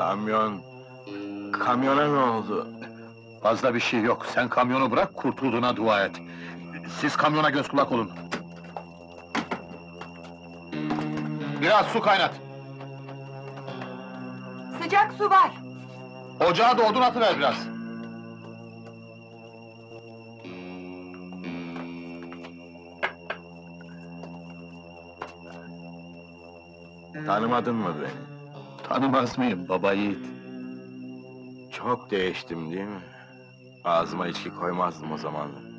Kamyon... Kamyona ne oldu? Fazla bir şey yok. Sen kamyonu bırak, kurtulduğuna dua et. Siz kamyona göz kulak olun. Biraz su kaynat. Sıcak su var. Ocağa da odun atıver biraz. Tanımadın mı beni? Tanımaz mıyım baba yiğit? Çok değiştim değil mi? Ağzıma içki koymazdım o zamanlar.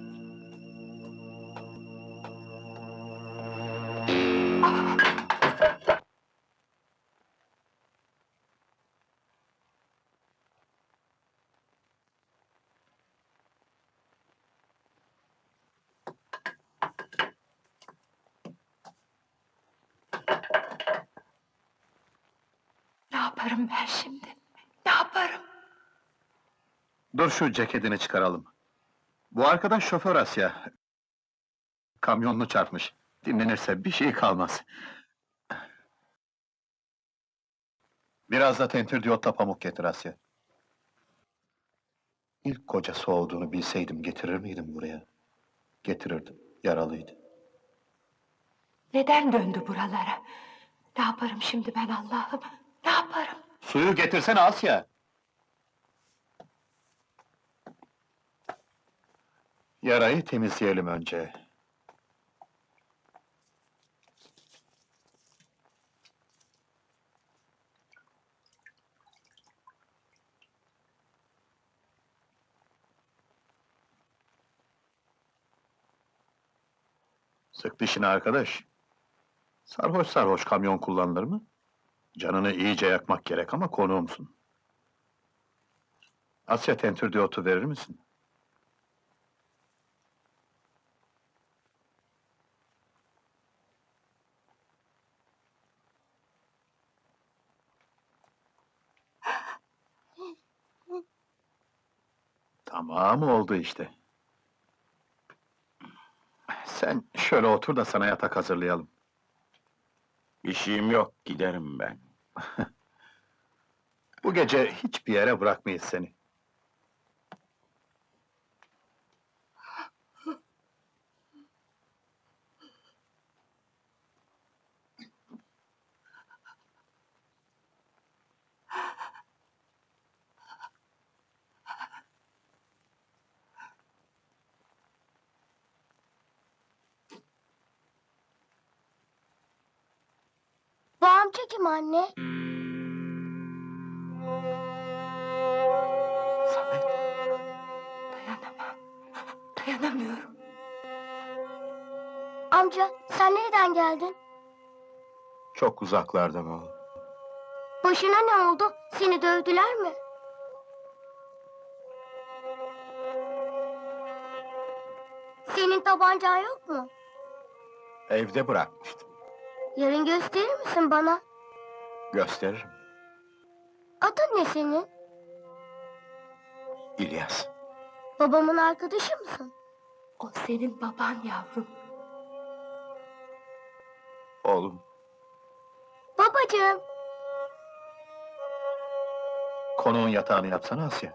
Yaparım ben şimdi? Ne yaparım? Dur şu ceketini çıkaralım. Bu arkadaş şoför Asya. Kamyonunu çarpmış. Dinlenirse bir şey kalmaz. Biraz da tentir diyotta pamuk getir Asya. İlk kocası olduğunu bilseydim getirir miydim buraya? Getirirdim, yaralıydı. Neden döndü buralara? Ne yaparım şimdi ben Allah'ım? Ne yaparım? Suyu getirsene Asya! Yarayı temizleyelim önce. Sık dişini arkadaş. Sarhoş sarhoş kamyon kullanılır mı? Canını iyice yakmak gerek ama konuğumsun. Asya tentür diyotu verir misin? Tamam oldu işte. Sen şöyle otur da sana yatak hazırlayalım. Bir şeyim yok, giderim ben. Bu gece hiçbir yere bırakmayız seni. Bu amca kim anne? Samet. Dayanamam. Dayanamıyorum. Amca sen nereden geldin? Çok uzaklardan oğlum. Başına ne oldu? Seni dövdüler mi? Senin tabancan yok mu? Evde bırakmıştım. Yarın gösterir misin bana? Gösteririm. Adın ne senin? İlyas. Babamın arkadaşı mısın? O senin baban yavrum. Oğlum, Babacığım. konuğun yatağını yapsana Asya.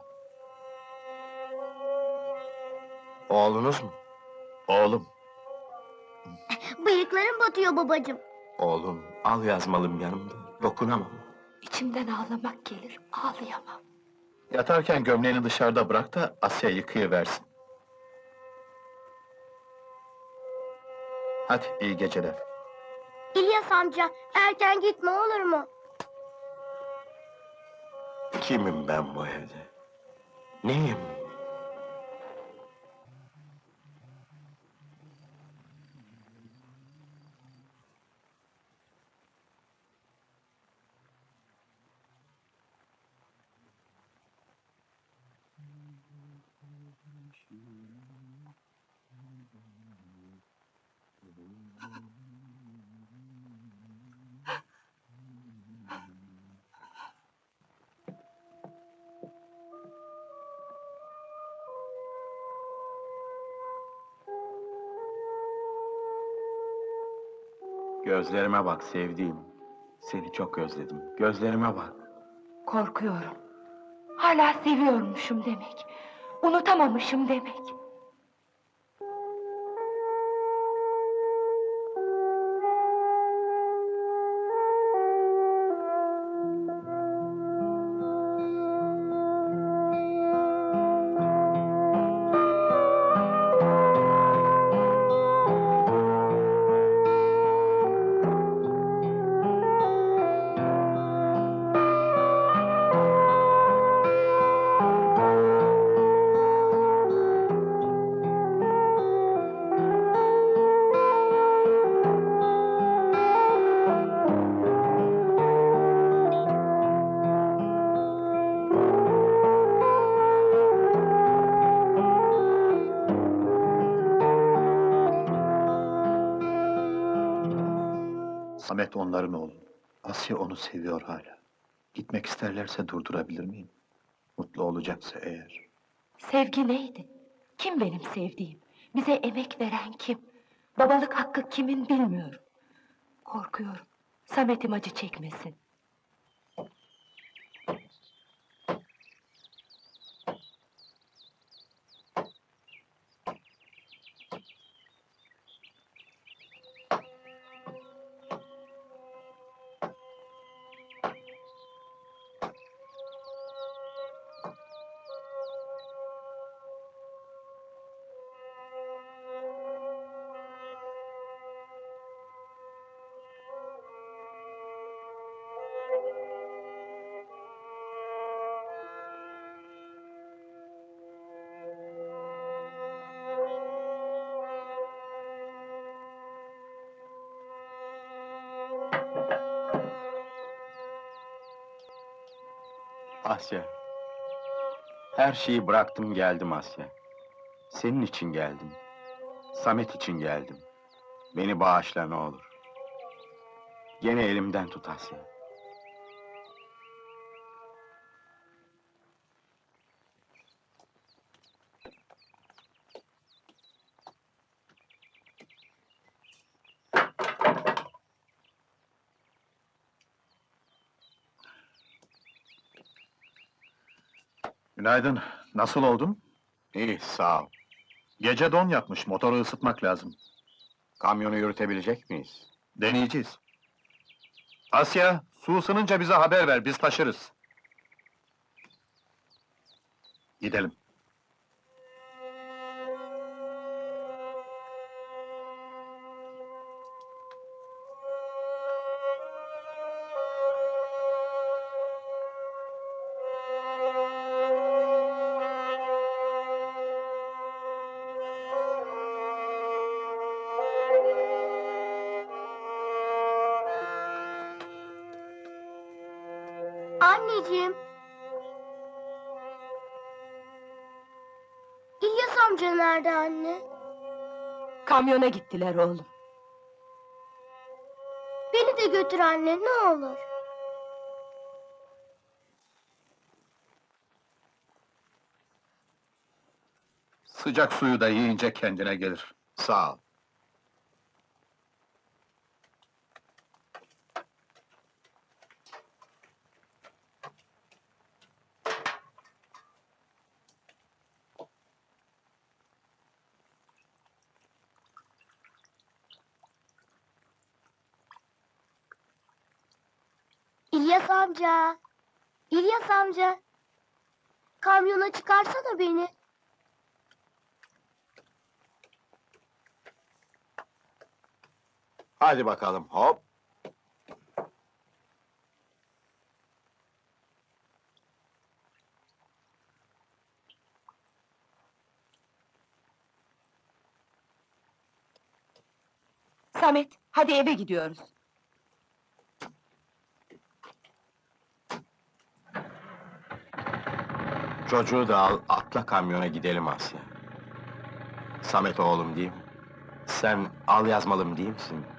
Oğlunuz mu? Oğlum, Bıyıklarım batıyor babacığım. Oğlum, al yazmalım yanımda. Dokunamam. İçimden ağlamak gelir. Ağlayamam. yatarken gömleğini dışarıda bırak da Asya yıkayıversin. Hadi, iyi geceler. İlyas amca erken gitme olur mu? Kimim ben bu evde? Neyim? Gözlerime bak sevdiğim. Seni çok özledim. Gözlerime bak. Korkuyorum. Hala seviyormuşum demek. Unutamamışım demek. Samet onların oğlu. Asya onu seviyor hala. Gitmek isterlerse durdurabilir miyim? Mutlu olacaksa eğer. Sevgi neydi? Kim benim sevdiğim? Bize emek veren kim? Babalık hakkı kimin bilmiyorum. Korkuyorum. Samet'im acı çekmesin. Asya. Her şeyi bıraktım geldim Asya. Senin için geldim. Samet için geldim. Beni bağışla ne olur. Gene elimden tut Asya. Günaydın. Nasıl oldun? İyi sağ ol. Gece don yapmış. Motoru ısıtmak lazım. Kamyonu yürütebilecek miyiz? Deneyeceğiz. Asya, su ısınınca bize haber ver. Biz taşırız. Gidelim. Anneciğim. İlyas amca nerede anne? Kamyona gittiler oğlum. Beni de götür anne ne olur. Sıcak suyu da yiyince kendine gelir. Sağ ol. İlyas amca. İlyas amca. Kamyona çıkarsana beni. Hadi bakalım hop. Samet, hadi eve gidiyoruz. Çocuğu da al, atla kamyona gidelim Asya. Samet oğlum değil mi? Sen al yazmalım değil misin?